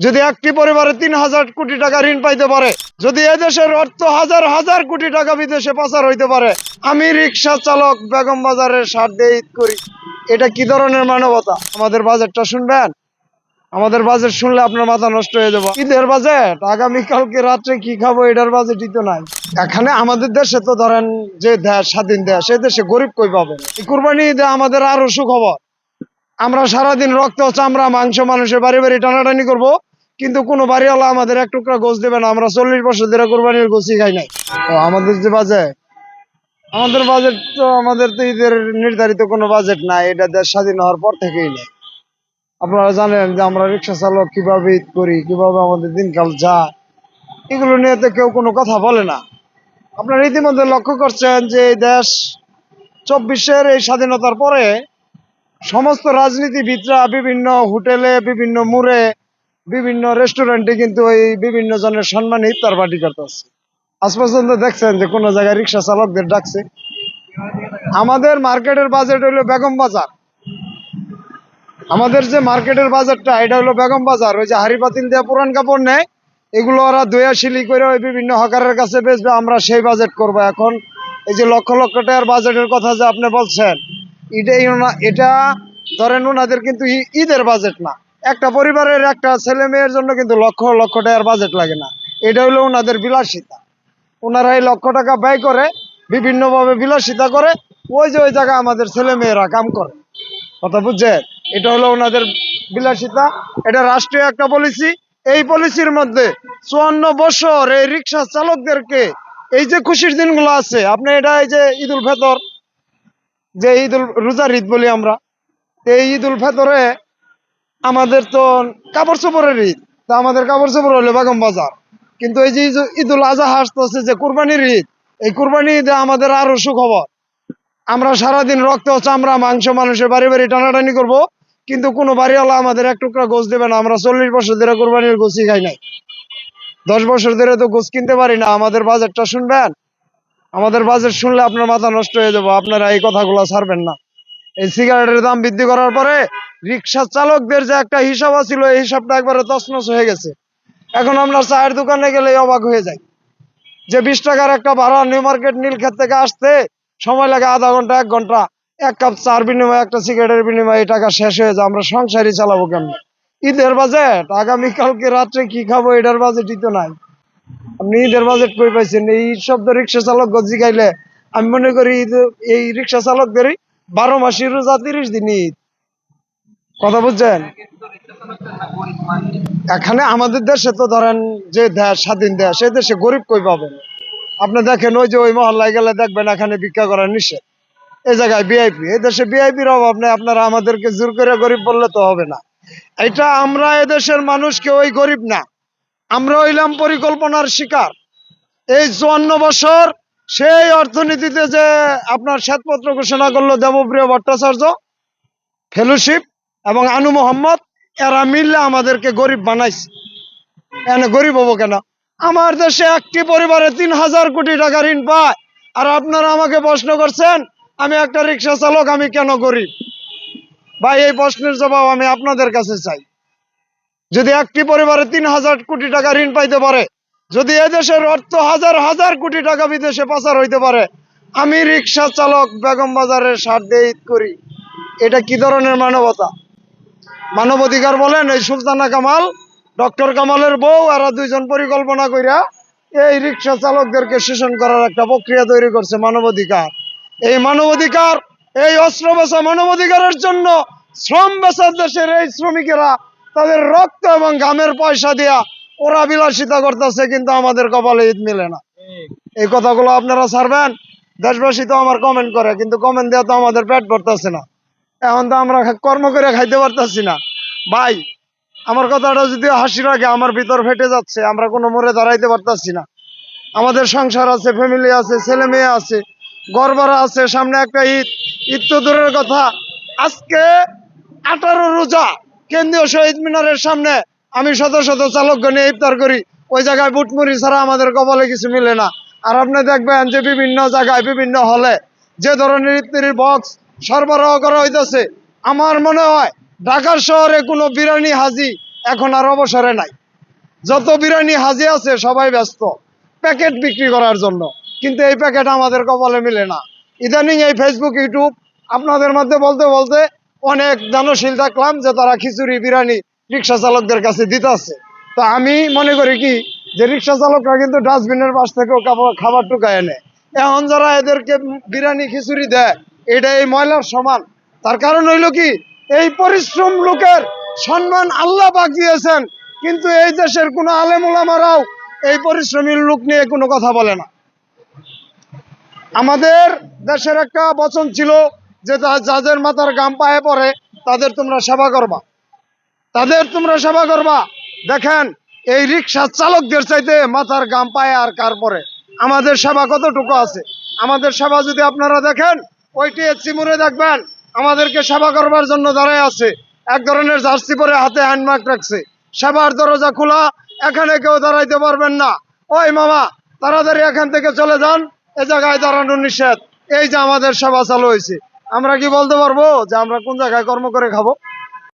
যদি একটি পরিবারে তিন হাজার কোটি টাকা ঋণ পাইতে পারে, যদি এদেশের অর্থ হাজার হাজার কোটি টাকা বিদেশে পাচার হইতে পারে, আমি রিক্সা চালক বেগম বাজারের স্বার্থে ঈদ করি। এটা কি ধরনের মানবতা? আমাদের বাজেটটা শুনবেন? আমাদের বাজেট শুনলে আপনার মাথা নষ্ট হয়ে যাব। ঈদের বাজেট? আগামীকালকে রাত্রে কি খাব? এটার বাজেটই তো নাই। এখানে আমাদের দেশে তো ধরেন যে দেশ, স্বাধীন দেশ এই দেশে গরিব কই পাবে? কুরবানি ঈদে আমাদের আরও সুখবর। আমরা সারাদিন রক্ত, চামড়া, মাংস মানুষের বাড়ি বাড়ি টানাটানি করব। কিন্তু কোনো বাড়িওয়ালা আমাদের এক টুকরা গোছ দেবে না। আমরা চল্লিশ বছর ধরে কোরবানির গোছই খাই নাই। আমাদের যে বাজেট, আমাদের বাজেট তো আমাদের তো ঈদের নির্ধারিত কোনো বাজেট নাই। এটা দেশ স্বাধীন হওয়ার পর থেকেই নেই। আপনারা জানেন যে আমরা রিক্সা চালক কীভাবে ঈদ করি, কীভাবে আমাদের দিনকাল যায়, এগুলো নিয়ে তো কেউ কোনো কথা বলে না। আপনারা ইতিমধ্যে লক্ষ্য করছেন যে এই দেশ চব্বিশের এই স্বাধীনতার পরে সমস্ত রাজনীতিবিদরা বিভিন্ন হোটেলে, বিভিন্ন মোড়ে বিভিন্ন রেস্টুরেন্টে কিন্তু এই বিভিন্ন জনের সম্মানে ইফতার পার্টি করতেছে। আজ পর্যন্ত দেখছেন যে কোনো জায়গায় রিক্সা চালকদের ডাকছে। আমাদের মার্কেটের বাজেট হলো বেগম বাজার। আমাদের যে মার্কেটের বাজারটা এটা হলো বেগম বাজার। ওই যে হাড়ি পাতিল দিয়ে পুরান কাপড় নেয়, এগুলো ওরা দইয়া শিলি করে ওই বিভিন্ন হকারের কাছে বেচবে, আমরা সেই বাজেট করব। এখন এই যে লক্ষ লক্ষ টাকার বাজেটের কথা যে আপনি বলছেন এটাই এটা ধরেন ওনাদের কিন্তু ঈদের বাজেট না। একটা পরিবারের একটা ছেলে মেয়ের জন্য কিন্তু লক্ষ লক্ষ টাকার বাজেট লাগে না। এটা হলো ওনাদের বিলাসিতা। ওনারা এই লক্ষ টাকা ব্যয় করে, বিভিন্নভাবে বিলাসিতা করে, ওই যে ওই জায়গায় আমাদের ছেলে মেয়েরা কাম করে। কথা বুঝছেন? এটা হলো ওনাদের বিলাসিতা। এটা রাষ্ট্রীয় একটা পলিসি এই পলিসির মধ্যে চুয়ান্ন বছর এই রিক্সা চালকদেরকে এই যে খুশির দিনগুলো আছে, আপনি এটা এই যে ঈদুল ফেতর, যে ঈদুল রোজার ঈদ বলি আমরা, এই ঈদুল ফেতরে আমাদের তো কাপড় চোপড়ের ঈদ। তা আমাদের কাপড় চোপড় হলো বেগম বাজার। কিন্তু এই যে ঈদ- ঈদুল আজহা আসতেছে যে কুরবানির ঈদ, এই কুরবানি ঈদে আমাদের আরও সুখবর। আমরা সারাদিন রক্ত চামড়া, মাংস মানুষের বাড়ি বাড়ি টানাটানি করব, কিন্তু কোনো বাড়িওয়ালা আমাদের এক টুকরা গোছ দেবে না। আমরা চল্লিশ বছর ধরে কোরবানির গোছই খাই নাই। দশ বছর ধরে তো গোছ কিনতে পারি না। আমাদের বাজেটটা শুনবেন? আমাদের বাজেট শুনলে আপনার মাথা নষ্ট হয়ে যাব। আপনারা এই কথাগুলো ছাড়বেন না। এই সিগারেটের দাম বৃদ্ধি করার পরে রিক্সা চালকদের যে একটা হিসাব ছিল এই হিসাবটা একবারে তছনছ হয়ে গেছে। এখন আমরা চায়ের দোকানে গেলে অবাক হয়ে যাই। যে বিশ টাকার একটা ভাড়া নিউ মার্কেট নীলক্ষেত থেকে আসতে সময় লাগে আধা ঘণ্টা, এক ঘণ্টা। এক কাপ চার বিনিময়ে, একটা সিগারেটের বিনিময়ে এই টাকা শেষ হয়ে যায়, আমরা সংসারই চালাবো কেমন? ঈদের বাজেট আগামীকালকে রাত্রে কি খাব, এটার বাজেটই তো নাই। আপনি ঈদের বাজেট কই পাইছেন? এই শব্দ রিক্সা চালক গজি খাইলে আমি মনে করি এই রিক্সা চালকদেরই বারো মাসি রোজা তিরিশ দিন ঈদ। কথা বুঝছেন? এখানে আমাদের দেশে তো ধরেন যে দেশ, স্বাধীন দেশ, এই দেশে গরিব কই পাবেন? আপনি দেখেন ওই যে ওই মহল্লায় গেলে দেখবেন এখানে ভিক্ষা করা নিষেধ। এই জায়গায় বিআইপি এই দেশে বিআইপির অভাব নেই, আপনারা আমাদেরকে জোর করে গরিব বললে তো হবে না। এটা আমরা এদেশের মানুষকে ওই গরিব না, আমরা হইলাম পরিকল্পনার শিকার। এই চুয়ান্ন বছর সেই অর্থনীতিতে যে আপনার শ্বেতপত্র ঘোষণা করল দেবপ্রিয় ভট্টাচার্য ফেলোশিপ এবং আনু মোহাম্মদ, এরা মিললে আমাদেরকে গরিব বানাইছে। এনে গরিব হব কেন? আমার দেশে একটি পরিবারে তিন হাজার কোটি টাকা ঋণ পায়। আর আপনারা আমাকে প্রশ্ন করছেন, আমি একটা রিক্সা চালক, আমি কেন গরিব? ভাই, এই প্রশ্নের জবাব আমি আপনাদের কাছে চাই। যদি একটি পরিবারে তিন হাজার কোটি টাকা ঋণ পাইতে পারে যদি এদেশের অর্থ হাজার হাজার কোটি টাকা বিদেশে পাচার হইতে পারে, আমি রিক্সা চালক বেগম বাজারের স্বার্থে ঈদ করি। এটা কি ধরনের মানবতা? মানবাধিকার বলেন এই সুলতানা কামাল, ডক্টর কামালের বউ, এরা দুইজন পরিকল্পনা কইরা এই রিক্সা চালকদেরকে শোষণ করার একটা প্রক্রিয়া তৈরি করছে মানবাধিকার। এই মানবাধিকার, এই অস্ত্র বেচা মানবাধিকারের জন্য শ্রম বেচার দেশের এই শ্রমিকেরা তাদের রক্ত এবং ঘামের পয়সা দিয়া ওরা বিলাসিতা করতেছে কিন্তু আমাদের কপালে ঈদ মিলে না। এই কথাগুলো আপনারা ছাড়বেন? দেশবাসী তো আমার কমেন্ট করে কিন্তু কমেন্ট দেওয়া তো আমাদের পেট ভরতেছে না। এখন তো আমরা কর্ম করে খাইতে পারতাছি না। ভাই আমার কথাটা যদি হাসি লাগে আমার ভিতর ফেটে যাচ্ছে আমরা কোনো মোড়ে দাঁড়াইতে পারতাছি না। আমাদের সংসার আছে ফ্যামিলি আছে ছেলে মেয়ে আছে গড়বাড়া আছে সামনে একটা ঈদ। ঈদ তো দূরের কথা। আজকে আঠারো রোজা কেন্দ্রীয় শহীদ মিনারের সামনে আমি শত শত চালকগণ নিয়ে ইফতার করি। ওই জায়গায় বুটমুড়ি ছাড়া আমাদের কপালে কিছু মিলে না। আর আপনি দেখবেন যে বিভিন্ন জায়গায়, বিভিন্ন হলে যে ধরনের ইফতারির বক্স সরবরাহ করা হইতেছে, আমার মনে হয় ঢাকার শহরে কোনো বিরিয়ানি হাজি এখন আর অবসরে নাই। যত বিরিয়ানি হাজি আছে, সবাই ব্যস্ত প্যাকেট বিক্রি করার জন্য। কিন্তু এই প্যাকেট আমাদের কপালে মিলে না। ইদানিং এই ফেসবুক ইউটিউব আপনাদের মধ্যে বলতে বলতে অনেক দানশীল দেখলাম যে তারা খিচুড়ি, বিরিয়ানি রিক্সা চালকদের কাছে দিতেছে তো আমি মনে করি কি, যে রিক্সা চালকরা কিন্তু ডাস্টবিনের পাশ থেকেও খাবার টুকায় এনে এখন যারা এদেরকে বিরিয়ানি, খিচুড়ি দেয়, এটা এই ময়লার সমান। তার কারণ হইল কি, এই পরিশ্রম লোকের সম্মান আল্লাহ পাক দিয়েছেন, কিন্তু এই দেশের কোনো আলেম ওলামারাও এই পরিশ্রমীর লোক নিয়ে কোনো কথা বলে না। আমাদের দেশের একটা বচন ছিল যে যাদের মাথার গাম পায়ে পড়ে, তাদের তোমরা সেবা করবা। তাদের তোমরা সেবা করবা। দেখেন, এই রিক্সা চালকদের চাইতে মাথার গাম পায়ে আর কার পরে। আমাদের সেবা কতটুকু আছে? আমাদের সেবা যদি আপনারা দেখেন, ওইটি চিমুরে দেখবেন, আমাদেরকে সেবা করবার জন্য দাঁড়ায় আছে। এক ধরনের জার্সি পরে হাতে হ্যান্ডমার্ক রাখছে। সেবার দরজা খোলা, এখানে কেউ দাঁড়াইতে পারবেন না। ওই মামা, তাড়াতাড়ি এখান থেকে চলে যান, এ জায়গায় দাঁড়ানো নিষেধ। এই যে আমাদের সেবা চালু হয়েছে। আমরা কি বলতে পারব যে আমরা কোন জায়গায় কর্ম করে খাব?